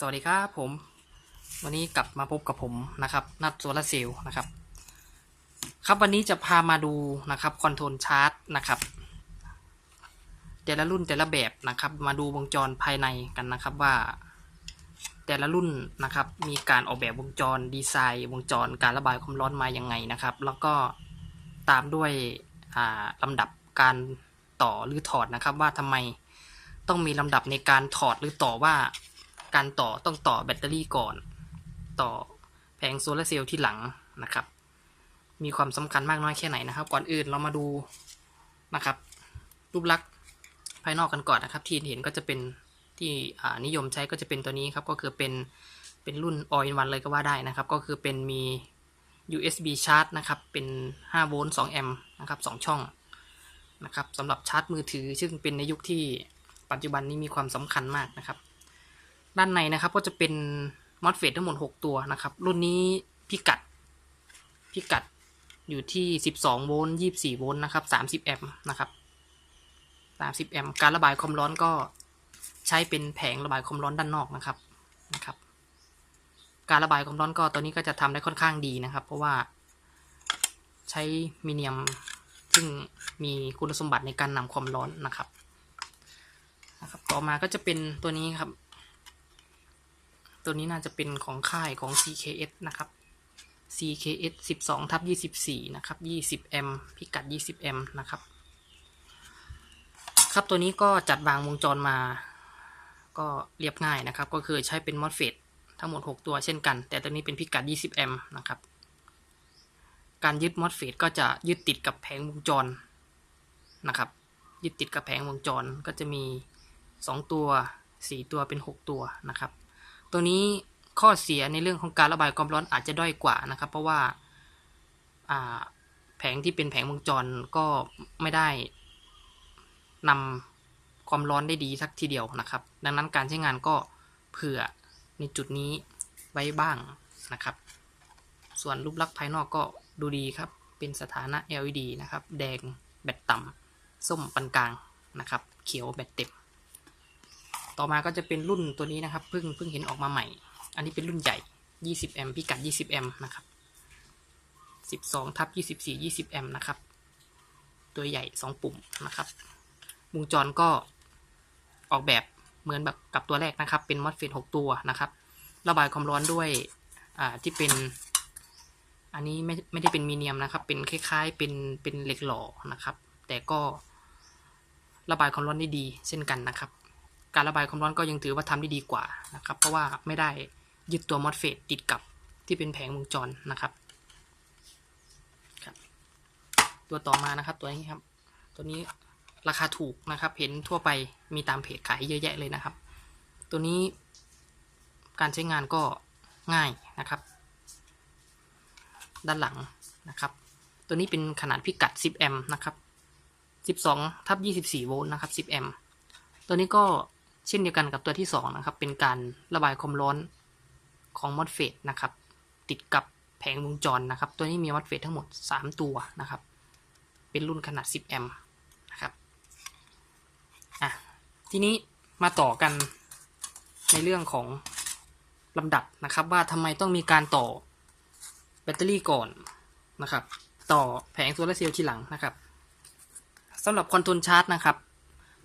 สวัสดีครับผม วันนี้กลับมาพบกับผมนะครับ นัดโซลาร์เซลล์นะครับ ครับวันนี้จะพามาดูนะครับคอนโทรลชาร์จนะครับ แต่ละรุ่นแต่ละแบบนะครับ มาดูวงจรภายในกันนะครับว่า แต่ละรุ่นนะครับ มีการออกแบบวงจรดีไซน์ วงจรการระบายความร้อนมายังไงนะครับ แล้วก็ตามด้วยอ่าลำดับการต่อหรือถอดนะครับ ว่าทำไมต้องมีลำดับในการถอดหรือต่อว่า การต่อต้องต่อแบตเตอรี่ก่อน ต่อแผงโซลาเซลล์ที่หลังนะครับ มีความสำคัญมากน้อยแค่ไหนนะครับ ก่อนอื่นเรามาดูนะครับ รูปลักษณ์ภายนอกกันก่อนนะครับ ที่เห็นก็จะเป็นที่นิยมใช้ก็จะเป็นตัวนี้ครับ ก็คือเป็นเป็นรุ่น all in one เลยก็ว่าได้นะครับ ก็คือเป็นมี USB ชาร์จนะครับ เป็น5โวลต์2แอมป์นะครับ2ช่องนะครับสำหรับชาร์จมือถือ ซึ่งเป็นในยุคที่ปัจจุบันนี้มีความสำคัญมากนะครับ ด้านในนะครับก็จะเป็นมอสเฟตทั้งหมด 6 ตัวนะครับ รุ่นนี้พิกัดพิกัดอยู่ที่ 12 โวลต์24 โวลต์นะครับ 30 แอมป์นะครับ 30 แอมป์การระบายความร้อนก็ใช้เป็นแผงระบายความร้อนด้านนอกนะครับนะครับ การระบายความร้อนก็ตัวนี้ก็จะทำได้ค่อนข้างดีนะครับ เพราะว่าใช้มีเนียมซึ่งมีคุณสมบัติในการนำความร้อนนะครับนะครับ ต่อมาก็จะเป็นตัวนี้ครับ ตัวนี้น่าจะเป็นของค่ายของ CKS นะครับ CKS 12ทับ24 นะครับ 20 แอมพิกัด 20 แอมนะครับ ครับตัวนี้ก็จัดวางวงจรมา ก็เรียบง่ายนะครับ ก็คือใช้เป็น MOSFET ทั้งหมด 6 ตัวเช่นกัน แต่ตัวนี้เป็นพิกัด 20 แอมนะครับ การยึด MOSFET ก็จะยึดติดกับแผงวงจรนะครับ ยึดติดกับแผงวงจรก็จะมี 2 ตัว 4 ตัวเป็น 6 ตัวนะครับ ตัวนี้ข้อเสียในเรื่องของการระบายความร้อนอาจจะด้อยกว่านะครับ เพราะว่าแผงที่เป็นแผงวงจรก็ไม่ได้นำความร้อนได้ดีสักทีเดียวนะครับ ดังนั้นการใช้งานก็เผื่อในจุดนี้ไว้บ้างนะครับ ส่วนรูปลักษณ์ภายนอกก็ดูดีครับ เป็นสถานะ LED นะครับ แดงแบตต่ำส้มปานกลางนะครับ เขียวแบตเต็ม ต่อมาก็จะเป็นรุ่นตัวนี้นะครับเพิ่งเพิ่งเห็นออกมาใหม่ อันนี้เป็นรุ่นใหญ่ 20 แอมป์พิกัด 20 แอมป์นะครับ 12ทับ24 20 แอมป์นะครับ ตัวใหญ่ 2 ปุ่มนะครับวงจรก็ออกแบบเหมือนแบบกับตัวแรกนะครับ เป็นมอสเฟต6ตัวนะครับ ระบายความร้อนด้วยที่เป็น อันนี้ไม่ไม่ได้เป็นมีเนียมนะครับ เป็นคล้ายๆ เป็นเป็นเหล็กหล่อนะครับ แต่ก็ระบายความร้อนได้ดีเช่นกันนะครับ การระบายความร้อนก็ยังถือว่าทำได้ดีกว่านะครับเพราะว่าไม่ได้ยึดตัวมอสเฟตติดกับที่เป็นแผงวงจรนะครับครับตัวต่อมานะครับตัวนี้ครับ ตัวนี้ราคาถูกนะครับ เห็นทั่วไปมีตามเพจขายเยอะแยะเลยนะครับ ตัวนี้การใช้งานก็ง่ายนะครับ ด้านหลังนะครับ ตัวนี้เป็นขนาดพิกัด 10 แอมป์นะครับ 12ทับ24 โวลต์นะครับ 10 แอมป์ ตัวนี้ก็ เช่นเดียวกันกับตัวที่2นะครับ เป็นการระบายความร้อนของมอสเฟตนะครับ ติดกับแผงวงจรนะครับ ตัวนี้มีมอสเฟตทั้งหมด 3 ตัวนะครับ เป็นรุ่นขนาด 10 แอมป์นะครับ อะ ทีนี้มาต่อกันในเรื่องของลำดับนะครับ ว่าทำไมต้องมีการต่อแบตเตอรี่ก่อนนะครับ ต่อแผงโซลาร์เซลล์ทีหลังนะครับสำหรับคอนโทรลชาร์จนะครับ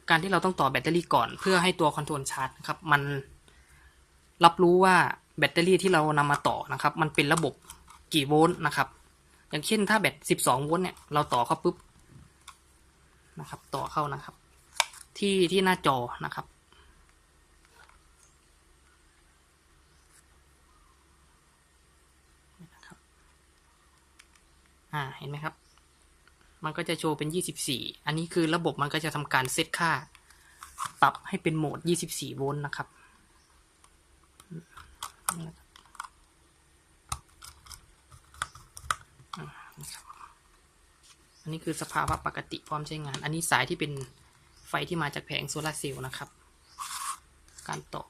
การที่เราต้องต่อแบตเตอรี่ก่อน เพื่อให้ตัวคอนโทรลชาร์จครับมันรับรู้ว่าแบตเตอรี่ที่เรานำมาต่อนะครับ มันเป็นระบบกี่โวลต์นะครับ อย่างเช่นถ้าแบต 12 โวลต์เนี่ยเราต่อเข้าปุ๊บนะครับ ต่อเข้านะครับ ที่ที่หน้าจอนะครับ อ่าเห็นไหมครับ มันก็จะโชว์เป็น 24 อันนี้คือระบบมันก็จะทำการเซตค่า ปรับให้เป็นโหมด 24 โวลต์นะครับนี่นะครับอ่านะครับอันนี้คือสภาวะปกติพร้อมใช้งาน อันนี้สายที่เป็นไฟที่มาจากแผงโซลาร์เซลล์นะครับ การต่อ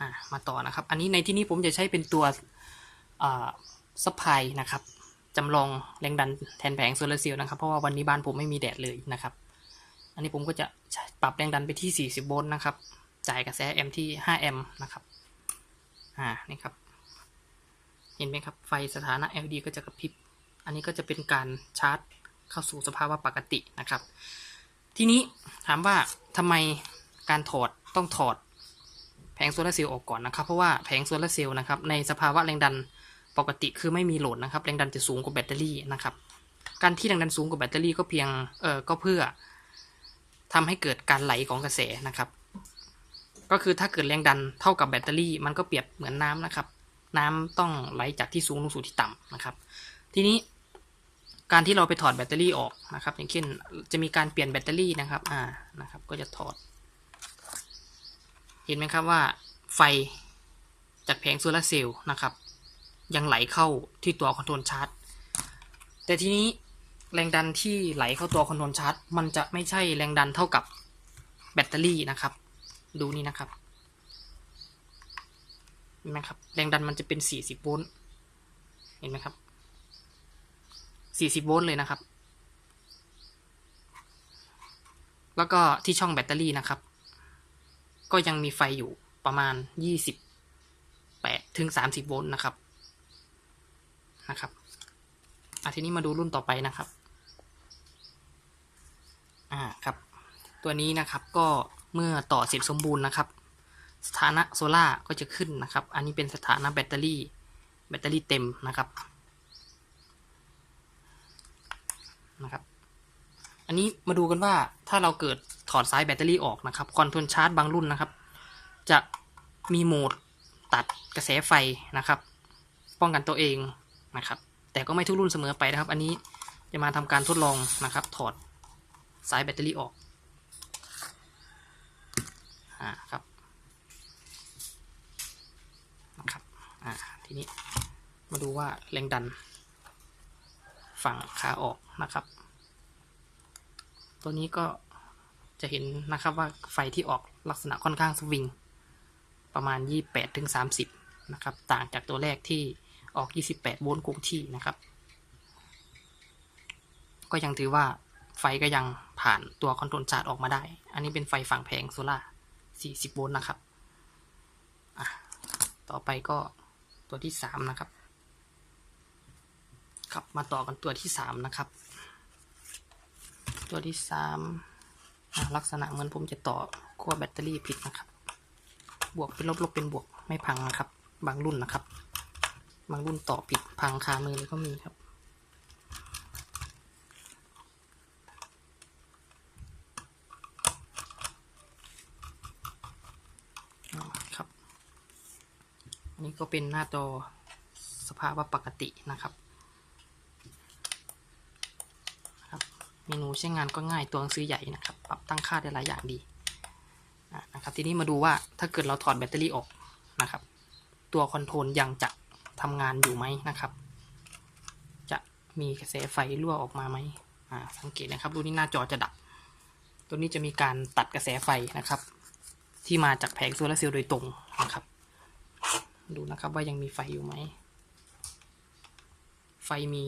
อ่ามาต่อนะครับ อันนี้ในที่นี้ผมจะใช้เป็นตัว ซัพพลายนะครับจำลองแรงดันแทนแผงโซลาร์เซลล์นะครับ เพราะว่าวันนี้บ้านผมไม่มีแดดเลยนะครับ อันนี้ผมก็จะปรับแรงดันไปที่ 40 โวลต์นะครับ จ่ายกระแสแอมป์ที่ 5 แอมป์นะครับ อ่า นี่ครับ เห็นไหมครับ ไฟสถานะ LED ก็จะกระพริบ อันนี้ก็จะเป็นการชาร์จเข้าสู่สภาวะปกตินะครับ ทีนี้ถามว่าทำไมการถอดต้องถอดแผงโซลาร์เซลล์ออกก่อนนะครับ เพราะว่าแผงโซลาร์เซลล์นะครับในสภาวะแรงดัน ปกติคือไม่มีโหลดนะครับแรงดันจะสูงกว่าแบตเตอรี่นะครับการที่แรงดันสูงกว่าแบตเตอรี่ก็เพียงเออก็เพื่อทำให้เกิดการไหลของกระแสนะครับ ก็คือถ้าเกิดแรงดันเท่ากับแบตเตอรี่ มันก็เปรียบเหมือนน้ำนะครับ น้ำต้องไหลจากที่สูงลงสู่ที่ต่ำนะครับ ทีนี้การที่เราไปถอดแบตเตอรี่ออกนะครับ อย่างเช่นจะมีการเปลี่ยนแบตเตอรี่นะครับอ่านะครับ ก็จะถอด เห็นไหมครับว่าไฟจากแผงโซลาเซลล์นะครับ ยังไหลเข้าที่ตัวคอนโทรลชาร์จแต่ทีนี้แรงดันที่ไหลเข้าตัวคอนโทรลชาร์จมันจะไม่ใช่แรงดันเท่ากับแบตเตอรี่นะครับ ดูนี่นะครับเห็นไหมครับแรงดันมันจะเป็น 40 โวลต์เห็นไหมครับ 40 โวลต์เลยนะครับ แล้วก็ที่ช่องแบตเตอรี่นะครับ ก็ยังมีไฟอยู่ประมาณ 28 ถึง 30 โวลต์นะครับ นะครับอะทีนี้มาดูรุ่นต่อไปนะครับ อ่าครับ ตัวนี้นะครับก็เมื่อต่อเสร็จสมบูรณ์นะครับ สถานะโซล่าก็จะขึ้นนะครับ อันนี้เป็นสถานะแบตเตอรี่ แบตเตอรี่เต็มนะครับ นะครับ อันนี้มาดูกันว่าถ้าเราเกิดถอดสายแบตเตอรี่ออกนะครับ คอนโทรลชาร์จบางรุ่นนะครับ จะมีโหมดตัดกระแสไฟนะครับ ป้องกันตัวเอง นะครับ แต่ก็ไม่ทุกรุ่นเสมอไปนะครับ อันนี้จะมาทำการทดลองนะครับ ถอดสายแบตเตอรี่ออกอ่าครับนะครับอ่าทีนี้มาดูว่าแรงดัน ฝั่งขาออกนะครับ ตัวนี้ก็จะเห็นนะครับว่าไฟที่ออกลักษณะค่อนข้างสวิง ประมาณ 28ถึง30 นะครับ ต่างจากตัวแรกที่ ออก 28 โวลต์คงที่นะครับ ก็ยังถือว่าไฟก็ยังผ่านตัวคอนโทรลชาร์จออกมาได้ อันนี้เป็นไฟฝั่งแผงโซล่า40 โวลต์นะครับ ต่อไปก็ตัวที่ 3 นะครับ ครับมาต่อกันตัวที่ 3 นะครับ ตัวที่ 3 ลักษณะเหมือนผมจะต่อขั้วแบตเตอรี่ผิดนะครับ บวกเป็นลบลบเป็นบวกไม่พังนะครับ บางรุ่นนะครับ บางรุ่นต่อผิดพังคามือเลยก็มีครับครับ อันนี้ก็เป็นหน้าจอสภาพว่าปกตินะครับครับเมนูใช้งานก็ง่ายตัวหนังสือใหญ่นะครับ ปรับตั้งค่าได้หลายอย่างดีนะครับ ทีนี้มาดูว่าถ้าเกิดเราถอดแบตเตอรี่ออกนะครับ ตัวคอนโทรลยังจะ ทำงานอยู่ไหมนะครับ จะมีกระแสไฟรั่วออกมาไหมอ่าสังเกตนะครับดูนี่หน้าจอจะดับ ตัวนี้จะมีการตัดกระแสไฟนะครับ ที่มาจากแผงโซลาร์เซลล์โดยตรงนะครับ ดูนะครับว่ายังมีไฟอยู่ไหม ไฟมี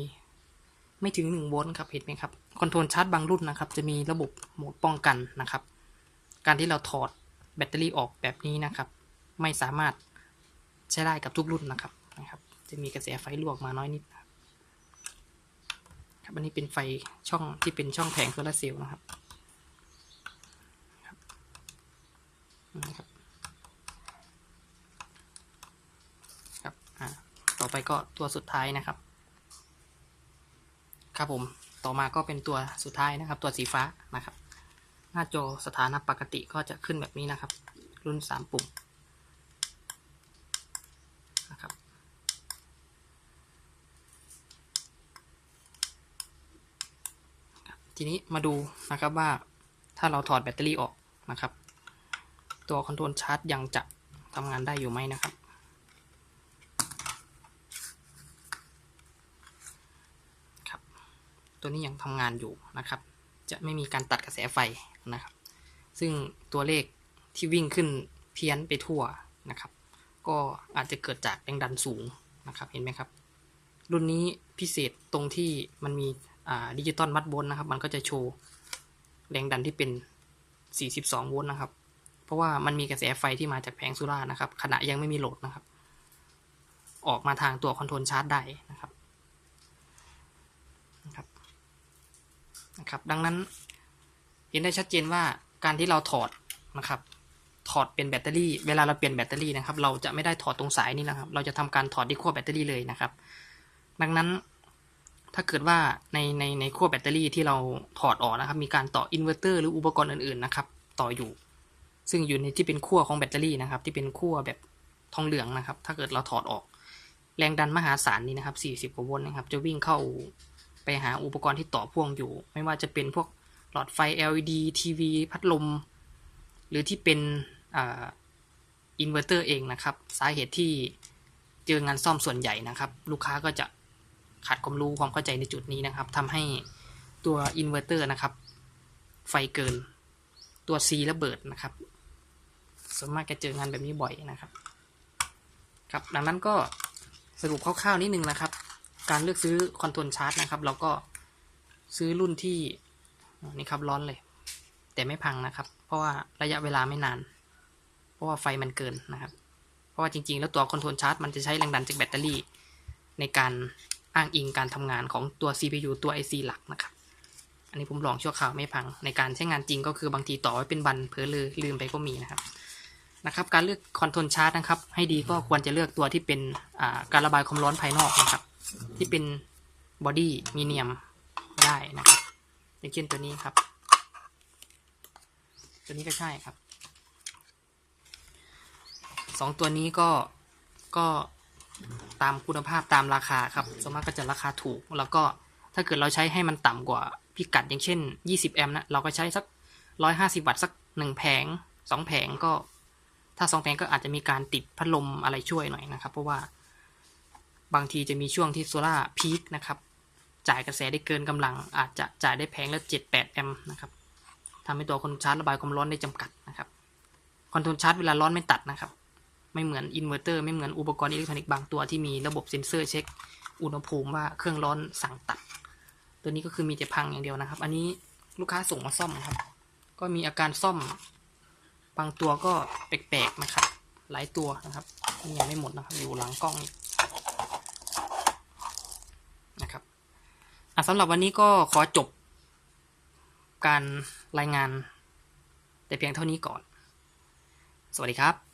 ไม่ถึง1โวลต์ครับเห็นไหมครับคอนโทรลชาร์จบางรุ่นนะครับ จะมีระบบโหมดป้องกันนะครับ การที่เราถอดแบตเตอรี่ออกแบบนี้นะครับ ไม่สามารถใช้ได้กับทุกรุ่นนะครับนะครับ จะมีกระแสไฟรั่วกมาน้อยนิดครับบอันนี้เป็นไฟช่องที่เป็นช่องแผงโซลาร์เซลล์นะครับนะครับครับอ่าต่อไปก็ตัวสุดท้ายนะครับ ครับผมต่อมาก็เป็นตัวสุดท้ายนะครับ ตัวสีฟ้านะครับ หน้าจอสถานะปกติก็จะขึ้นแบบนี้นะครับ รุ่นสามปุ่มนะครับ ทีนี้มาดูนะครับว่าถ้าเราถอดแบตเตอรี่ออกนะครับ ตัวคอนโทรลชาร์จยังจะทำงานได้อยู่ไหมนะครับ ครับ ตัวนี้ยังทำงานอยู่นะครับ จะไม่มีการตัดกระแสไฟนะครับ ซึ่งตัวเลขที่วิ่งขึ้นเพี้ยนไปทั่วนะครับ ก็อาจจะเกิดจากแรงดันสูงนะครับ เห็นไหมครับ รุ่นนี้พิเศษตรงที่มันมี ดิจิตอลมัดบนนะครับ มันก็จะโชว์แรงดันที่เป็น 42 โวลต์นะครับ เพราะว่ามันมีกระแสไฟที่มาจากแผงโซล่านะครับ ขณะยังไม่มีโหลดนะครับ ออกมาทางตัวคอนโทรลชาร์จได้นะครับนะครับนะครับ ดังนั้นเห็นได้ชัดเจนว่าการที่เราถอดนะครับ ถอดเป็นแบตเตอรี่ เวลาเราเปลี่ยนแบตเตอรี่นะครับ เราจะไม่ได้ถอดตรงสายนี่นะครับ เราจะทำการถอดที่ขั้วแบตเตอรี่เลยนะครับ ดังนั้น ถ้าเกิดว่าในในในขั้วแบตเตอรี่ที่เราถอดออกนะครับ มีการต่ออินเวอร์เตอร์หรืออุปกรณ์อื่นๆนะครับต่ออยู่ ซึ่งอยู่ในที่เป็นขั้วของแบตเตอรี่นะครับ ที่เป็นขั้วแบบทองเหลืองนะครับ ถ้าเกิดเราถอดออกแรงดันมหาศาลนี้นะครับ 40 กว่าโวลต์นะครับ จะวิ่งเข้าไปหาอุปกรณ์ที่ต่อพ่วงอยู่ ไม่ว่าจะเป็นพวกหลอดไฟ LED ทีวีพัดลม หรือที่เป็นอินเวอร์เตอร์เองนะครับ สาเหตุที่เจองานซ่อมส่วนใหญ่นะครับ ลูกค้าก็จะ ขาดความรู้ความเข้าใจในจุดนี้นะครับทำให้ตัวอินเวอร์เตอร์นะครับ ไฟเกิน ตัว C ระเบิดนะครับส่วนมากจะเจองานแบบนี้บ่อยนะครับ ครับดังนั้นก็สรุปคร่าวๆนิดนึงนะครับ การเลือกซื้อคอนโทรลชาร์จนะครับ เราก็ซื้อรุ่นที่นี่ครับร้อนเลย แต่ไม่พังนะครับ เพราะว่าระยะเวลาไม่นาน เพราะว่าไฟมันเกินนะครับ เพราะว่าจริงๆ แล้วตัวคอนโทรลชาร์จมันจะใช้แรงดันจากแบตเตอรี่ในการ อ้างอิงการทำงานของตัว CPU ตัว IC หลักนะครับ อันนี้ผมลองชั่วคราวไม่พัง ในการใช้งานจริงก็คือบางทีต่อไว้เป็นบันเพลอเลยลืมไปก็มีนะครับนะครับการเลือกคอนโทรลชาร์จนะครับ ให้ดีก็ควรจะเลือกตัวที่เป็นอ่าการระบายความร้อนภายนอกนะครับ ที่เป็นบอดี้มีเนียมได้นะครับอย่างเช่นตัวนี้ครับ ตัวนี้ก็ใช่ครับสองตัวนี้ก็ก็ ตามคุณภาพตามราคาครับส่วนมากก็จะราคาถูก แล้วก็ถ้าเกิดเราใช้ให้มันต่ำกว่าพิกัดอย่างเช่น 20 แอมป์นะเราก็ใช้สัก 150 วัตต์สักหนึ่งแผงสองแผงก็ ถ้าสองแผงก็อาจจะมีการติดพัดลมอะไรช่วยหน่อยนะครับ เพราะว่าบางทีจะมีช่วงที่โซล่าพีคนะครับ จ่ายกระแสได้เกินกำลัง อาจจะจ่ายได้แผงละ 7-8 แอมป์นะครับทำให้ตัวคอนโทรลชาร์จระบายความร้อนได้จำกัดนะครับคอนโทรลชาร์จเวลาร้อนไม่ตัดนะครับ ไม่เหมือนอินเวอร์เตอร์ไม่เหมือนอุปกรณ์อิเล็กทรอนิกส์บางตัวที่มีระบบเซ็นเซอร์เช็คอุณหภูมิว่าเครื่องร้อนสั่งตัด ตัวนี้ก็คือมีแต่พังอย่างเดียวนะครับ อันนี้ลูกค้าส่งมาซ่อมนะครับ ก็มีอาการซ่อม บางตัวก็แปลกๆนะครับ หลายตัวนะครับยังไม่หมดนะครับอยู่หลังกล้องนี่นะครับสำหรับวันนี้ก็ขอจบ การรายงาน แต่เพียงเท่านี้ก่อน สวัสดีครับ